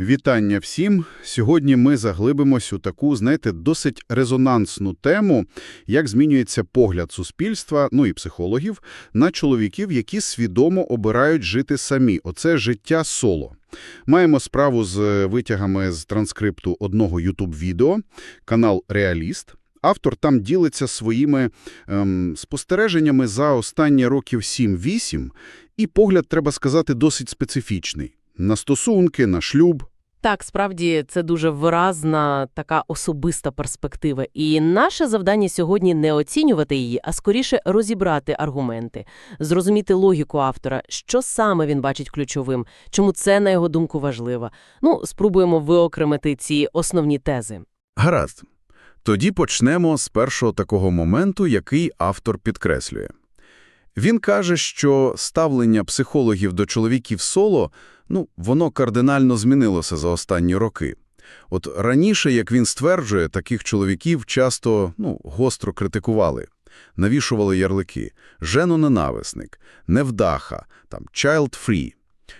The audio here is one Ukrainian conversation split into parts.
Вітання всім! Сьогодні ми заглибимось у таку, знаєте, досить резонансну тему, як змінюється погляд суспільства, ну і психологів, на чоловіків, які свідомо обирають жити самі. Оце життя соло. Маємо справу з витягами з транскрипту одного YouTube-відео, канал Реаліст. Автор там ділиться своїми ем, спостереженнями за останні років 7-8, і погляд, треба сказати, досить специфічний. На стосунки, на шлюб. Так, справді це дуже виразна така особиста перспектива. І наше завдання сьогодні не оцінювати її, а скоріше розібрати аргументи, зрозуміти логіку автора, що саме він бачить ключовим, чому це, на його думку, важливо. Ну, спробуємо виокремити ці основні тези. Гаразд. Тоді почнемо з першого такого моменту, який автор підкреслює. Він каже, що ставлення психологів до чоловіків соло, ну, воно кардинально змінилося за останні роки. От раніше, як він стверджує, таких чоловіків часто, ну, гостро критикували. Навішували ярлики «женоненависник», «невдаха», там «child-free».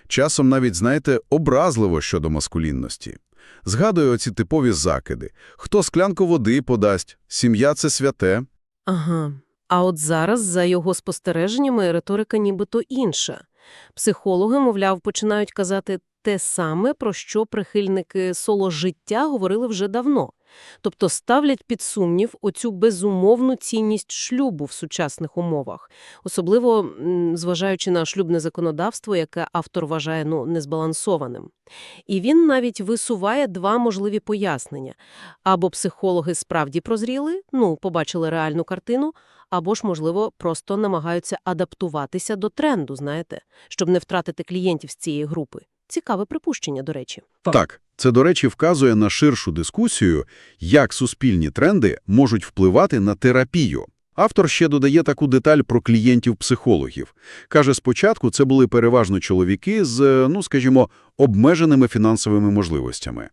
Часом навіть, знаєте, образливо щодо маскулінності. Згадую оці типові закиди. Хто склянку води подасть? Сім'я – це святе? Ага. А от зараз, за його спостереженнями, риторика нібито інша. Психологи, мовляв, починають казати те саме, про що прихильники соло-життя говорили вже давно. Тобто ставлять під сумнів оцю безумовну цінність шлюбу в сучасних умовах, особливо зважаючи на шлюбне законодавство, яке автор вважає ну, незбалансованим. І він навіть висуває два можливі пояснення. Або психологи справді прозріли, ну, побачили реальну картину, або ж, можливо, просто намагаються адаптуватися до тренду, знаєте, щоб не втратити клієнтів з цієї групи. Цікаве припущення, до речі. Так, це, до речі, вказує на ширшу дискусію, як суспільні тренди можуть впливати на терапію. Автор ще додає таку деталь про клієнтів-психологів. Каже, спочатку це були переважно чоловіки з, ну, скажімо, обмеженими фінансовими можливостями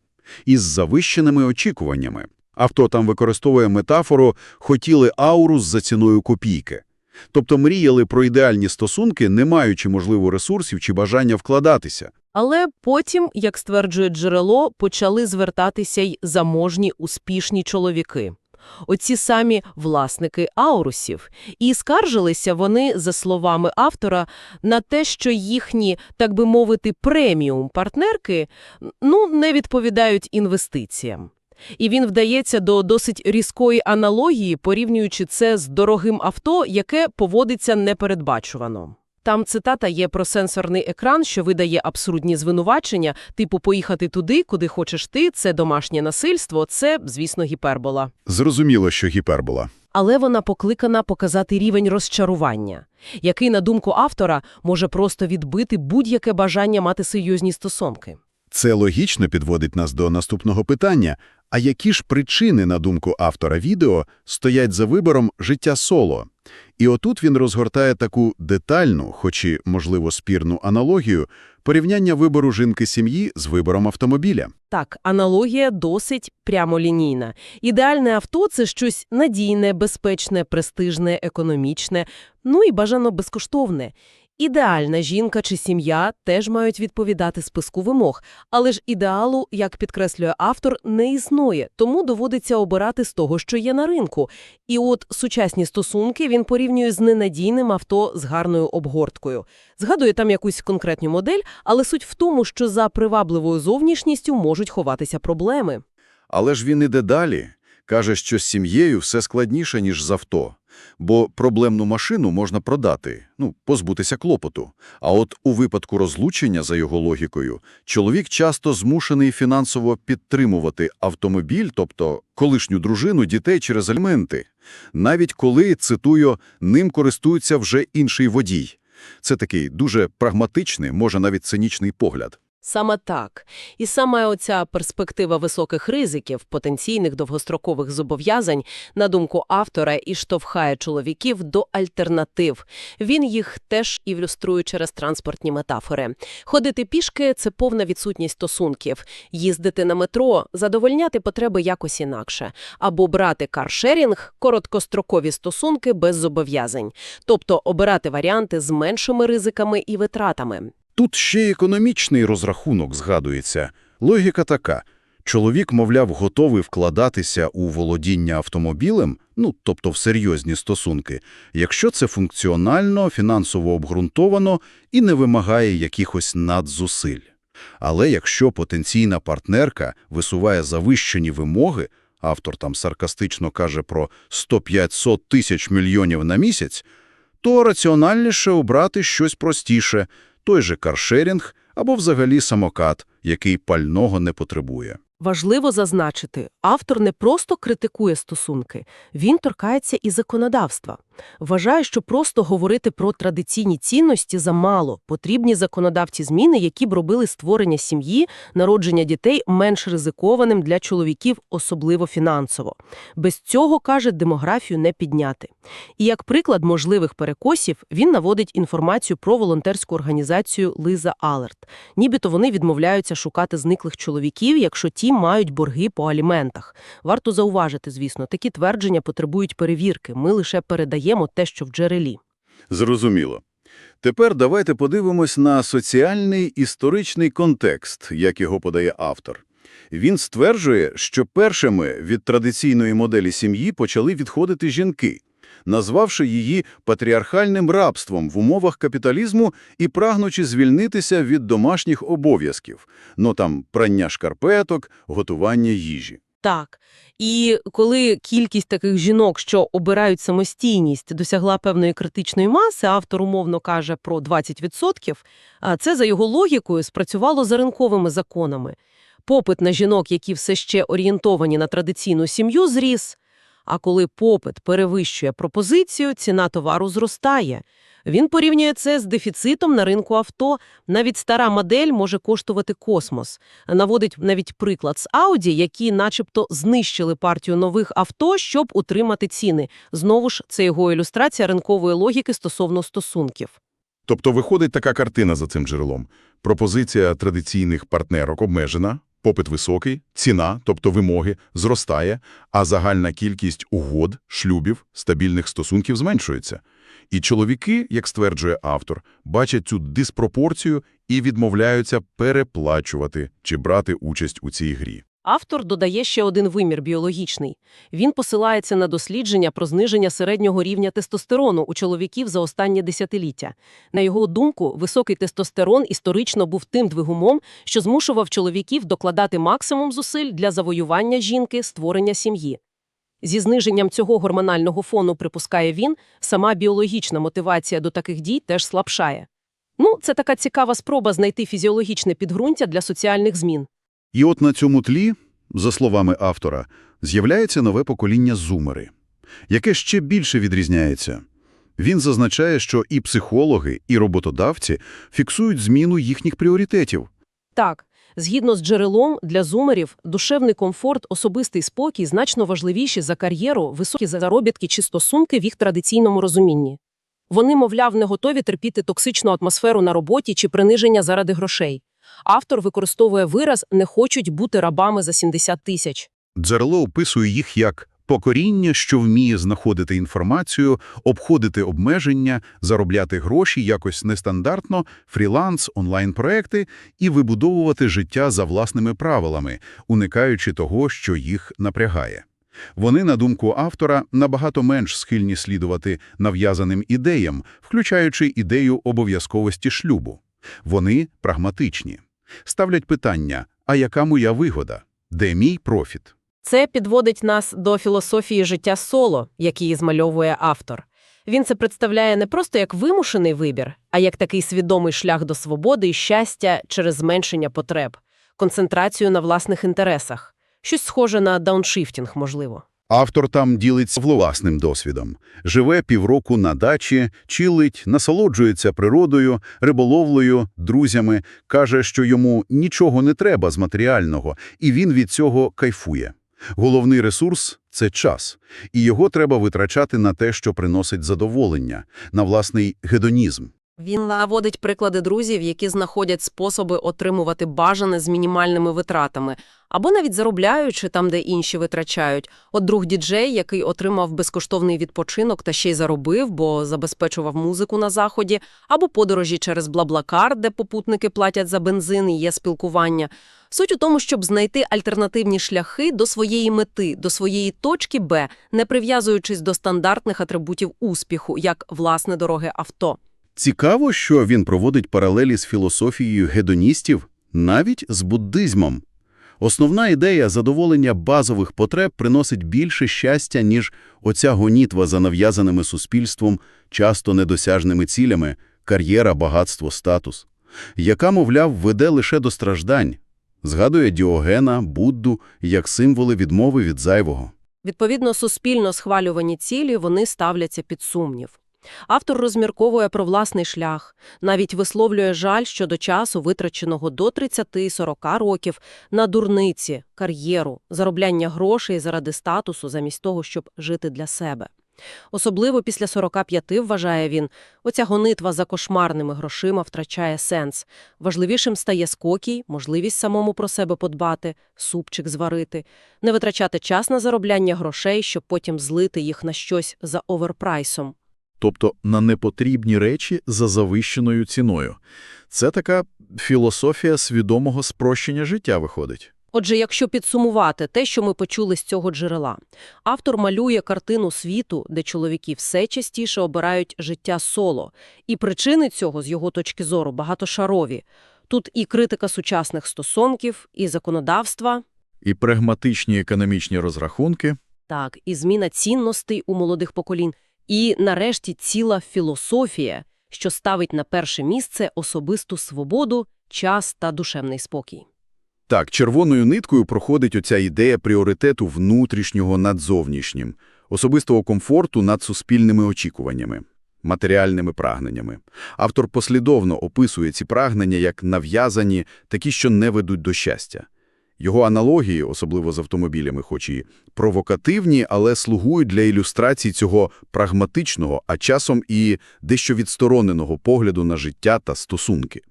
із завищеними очікуваннями. Авто там використовує метафору «хотіли ауру за ціною копійки». Тобто мріяли про ідеальні стосунки, не маючи, можливо, ресурсів чи бажання вкладатися. Але потім, як стверджує джерело, почали звертатися й заможні успішні чоловіки. Оці самі власники аурусів. І скаржилися вони, за словами автора, на те, що їхні, так би мовити, преміум-партнерки ну, не відповідають інвестиціям. І він вдається до досить різкої аналогії, порівнюючи це з дорогим авто, яке поводиться непередбачувано. Там цитата є про сенсорний екран, що видає абсурдні звинувачення, типу «поїхати туди, куди хочеш ти, це домашнє насильство», це, звісно, гіпербола. Зрозуміло, що гіпербола. Але вона покликана показати рівень розчарування, який, на думку автора, може просто відбити будь-яке бажання мати серйозні стосунки. Це логічно підводить нас до наступного питання. А які ж причини, на думку автора відео, стоять за вибором життя соло? І отут він розгортає таку детальну, хоч і, можливо, спірну аналогію, порівняння вибору жінки-сім'ї з вибором автомобіля. Так, аналогія досить прямолінійна. Ідеальне авто – це щось надійне, безпечне, престижне, економічне, ну і бажано безкоштовне. Ідеальна жінка чи сім'я теж мають відповідати списку вимог, але ж ідеалу, як підкреслює автор, не існує, тому доводиться обирати з того, що є на ринку. І от сучасні стосунки він порівнює з ненадійним авто з гарною обгорткою. Згадує там якусь конкретну модель, але суть в тому, що за привабливою зовнішністю можуть ховатися проблеми. Але ж він іде далі. Каже, що з сім'єю все складніше, ніж з авто. Бо проблемну машину можна продати, ну, позбутися клопоту. А от у випадку розлучення, за його логікою, чоловік часто змушений фінансово підтримувати автомобіль, тобто колишню дружину, дітей через аліменти. Навіть коли, цитую, ним користується вже інший водій. Це такий дуже прагматичний, може навіть цинічний погляд. Саме так. І саме оця перспектива високих ризиків, потенційних довгострокових зобов'язань, на думку автора, і штовхає чоловіків до альтернатив. Він їх теж ілюструє через транспортні метафори. Ходити пішки – це повна відсутність стосунків. Їздити на метро – задовольняти потреби якось інакше. Або брати каршерінг – короткострокові стосунки без зобов'язань. Тобто обирати варіанти з меншими ризиками і витратами. Тут ще економічний розрахунок згадується. Логіка така. Чоловік, мовляв, готовий вкладатися у володіння автомобілем, ну, тобто в серйозні стосунки, якщо це функціонально, фінансово обґрунтовано і не вимагає якихось надзусиль. Але якщо потенційна партнерка висуває завищені вимоги, автор там саркастично каже про 100-500 тисяч мільйонів на місяць, то раціональніше обрати щось простіше, той же каршерінг або взагалі самокат, який пального не потребує. Важливо зазначити, автор не просто критикує стосунки, він торкається і законодавства. Вважає, що просто говорити про традиційні цінності замало. Потрібні законодавці зміни, які б робили створення сім'ї, народження дітей менш ризикованим для чоловіків, особливо фінансово. Без цього, каже, демографію не підняти. І як приклад можливих перекосів, він наводить інформацію про волонтерську організацію «Лиза Алерт». Нібито вони відмовляються шукати зниклих чоловіків, якщо ті мають борги по аліментах. Варто зауважити, звісно, такі твердження потребують перевірки. Ми лише передаємо те, що в джерелі. Зрозуміло. Тепер давайте подивимось на соціальний історичний контекст, як його подає автор. Він стверджує, що першими від традиційної моделі сім'ї почали відходити жінки, назвавши її патріархальним рабством в умовах капіталізму і прагнучи звільнитися від домашніх обов'язків, ну там прання шкарпеток, готування їжі. Так. І коли кількість таких жінок, що обирають самостійність, досягла певної критичної маси, автор умовно каже про 20%, а це, за його логікою, спрацювало за ринковими законами. Попит на жінок, які все ще орієнтовані на традиційну сім'ю, зріс. А коли попит перевищує пропозицію, ціна товару зростає. Він порівнює це з дефіцитом на ринку авто. Навіть стара модель може коштувати космос. Наводить навіть приклад з Audi, які начебто знищили партію нових авто, щоб утримати ціни. Знову ж, це його ілюстрація ринкової логіки стосовно стосунків. Тобто виходить така картина за цим джерелом. Пропозиція традиційних партнерок обмежена, попит високий, ціна, тобто вимоги, зростає, а загальна кількість угод, шлюбів, стабільних стосунків зменшується. І чоловіки, як стверджує автор, бачать цю диспропорцію і відмовляються переплачувати чи брати участь у цій грі. Автор додає ще один вимір біологічний. Він посилається на дослідження про зниження середнього рівня тестостерону у чоловіків за останнє десятиліття. На його думку, високий тестостерон історично був тим двигуном, що змушував чоловіків докладати максимум зусиль для завоювання жінки, створення сім'ї. Зі зниженням цього гормонального фону, припускає він, сама біологічна мотивація до таких дій теж слабшає. Ну, це така цікава спроба знайти фізіологічне підґрунтя для соціальних змін. І от на цьому тлі, за словами автора, з'являється нове покоління зумери, яке ще більше відрізняється. Він зазначає, що і психологи, і роботодавці фіксують зміну їхніх пріоритетів. Так, згідно з джерелом, для зумерів душевний комфорт, особистий спокій значно важливіші за кар'єру, високі заробітки чи стосунки в їх традиційному розумінні. Вони, мовляв, не готові терпіти токсичну атмосферу на роботі чи приниження заради грошей. Автор використовує вираз «не хочуть бути рабами за 70 тисяч». Джерело описує їх як покоріння, що вміє знаходити інформацію, обходити обмеження, заробляти гроші якось нестандартно, фріланс, онлайн-проекти і вибудовувати життя за власними правилами, уникаючи того, що їх напрягає. Вони, на думку автора, набагато менш схильні слідувати нав'язаним ідеям, включаючи ідею обов'язковості шлюбу. Вони прагматичні. Ставлять питання «А яка моя вигода? Де мій профіт?» Це підводить нас до філософії життя соло, який змальовує автор. Він це представляє не просто як вимушений вибір, а як такий свідомий шлях до свободи і щастя через зменшення потреб, концентрацію на власних інтересах. Щось схоже на дауншифтінг, можливо. Автор там ділиться власним досвідом. Живе півроку на дачі, чилить, насолоджується природою, риболовлею, друзями, каже, що йому нічого не треба з матеріального, і він від цього кайфує. Головний ресурс – це час, і його треба витрачати на те, що приносить задоволення, на власний гедонізм. Він наводить приклади друзів, які знаходять способи отримувати бажане з мінімальними витратами, Або навіть заробляючи там, де інші витрачають. От друг діджей, який отримав безкоштовний відпочинок та ще й заробив, бо забезпечував музику на заході, або подорожі через Блаблакар, де попутники платять за бензин і є спілкування. Суть у тому, щоб знайти альтернативні шляхи до своєї мети, до своєї точки Б, не прив'язуючись до стандартних атрибутів успіху, як власне дороге авто. Цікаво, що він проводить паралелі з філософією гедоністів, навіть з буддизмом. Основна ідея задоволення базових потреб приносить більше щастя, ніж оця гонітва за нав'язаними суспільством, часто недосяжними цілями – кар'єра, багатство, статус, яка, мовляв, веде лише до страждань. Згадує Діогена, Будду як символи відмови від зайвого. Відповідно, суспільно схвалювані цілі вони ставляться під сумнів. Автор розмірковує про власний шлях, навіть висловлює жаль щодо часу, витраченого до 30-40 років на дурниці, кар'єру, заробляння грошей заради статусу замість того, щоб жити для себе. Особливо після 45, вважає він, оця гонитва за кошмарними грошима втрачає сенс. Важливішим стає спокій, можливість самому про себе подбати, супчик зварити, не витрачати час на заробляння грошей, щоб потім злити їх на щось за оверпрайсом. Тобто на непотрібні речі за завищеною ціною. Це така філософія свідомого спрощення життя виходить. Отже, якщо підсумувати те, що ми почули з цього джерела, автор малює картину світу, де чоловіки все частіше обирають життя соло, і причини цього, з його точки зору, багатошарові. Тут і критика сучасних стосунків, і законодавства, І прагматичні економічні розрахунки. так, і зміна цінностей у молодих поколінь, і, нарешті, ціла філософія, що ставить на перше місце особисту свободу, час та душевний спокій. Так, червоною ниткою проходить оця ідея пріоритету внутрішнього над зовнішнім, особистого комфорту над суспільними очікуваннями, матеріальними прагненнями. Автор послідовно описує ці прагнення як нав'язані, такі, що не ведуть до щастя. Його аналогії, особливо з автомобілями, хоч і провокативні, але слугують для ілюстрації цього прагматичного, а часом і дещо відстороненого погляду на життя та стосунки.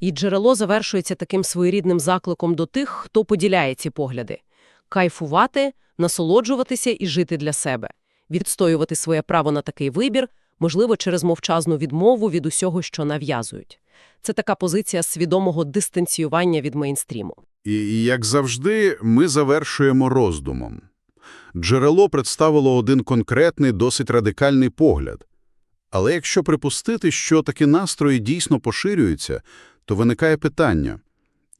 І джерело завершується таким своєрідним закликом до тих, хто поділяє ці погляди. Кайфувати, насолоджуватися і жити для себе. Відстоювати своє право на такий вибір, можливо, через мовчазну відмову від усього, що нав'язують. Це така позиція свідомого дистанціювання від мейнстріму. І, як завжди, ми завершуємо роздумом. Джерело представило один конкретний, досить радикальний погляд. Але якщо припустити, що такі настрої дійсно поширюються, то виникає питання,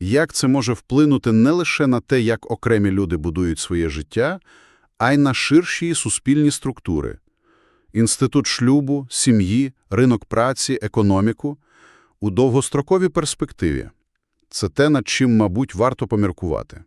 як це може вплинути не лише на те, як окремі люди будують своє життя, а й на ширші суспільні структури – інститут шлюбу, сім'ї, ринок праці, економіку – у довгостроковій перспективі. Це те, над чим, мабуть, варто поміркувати.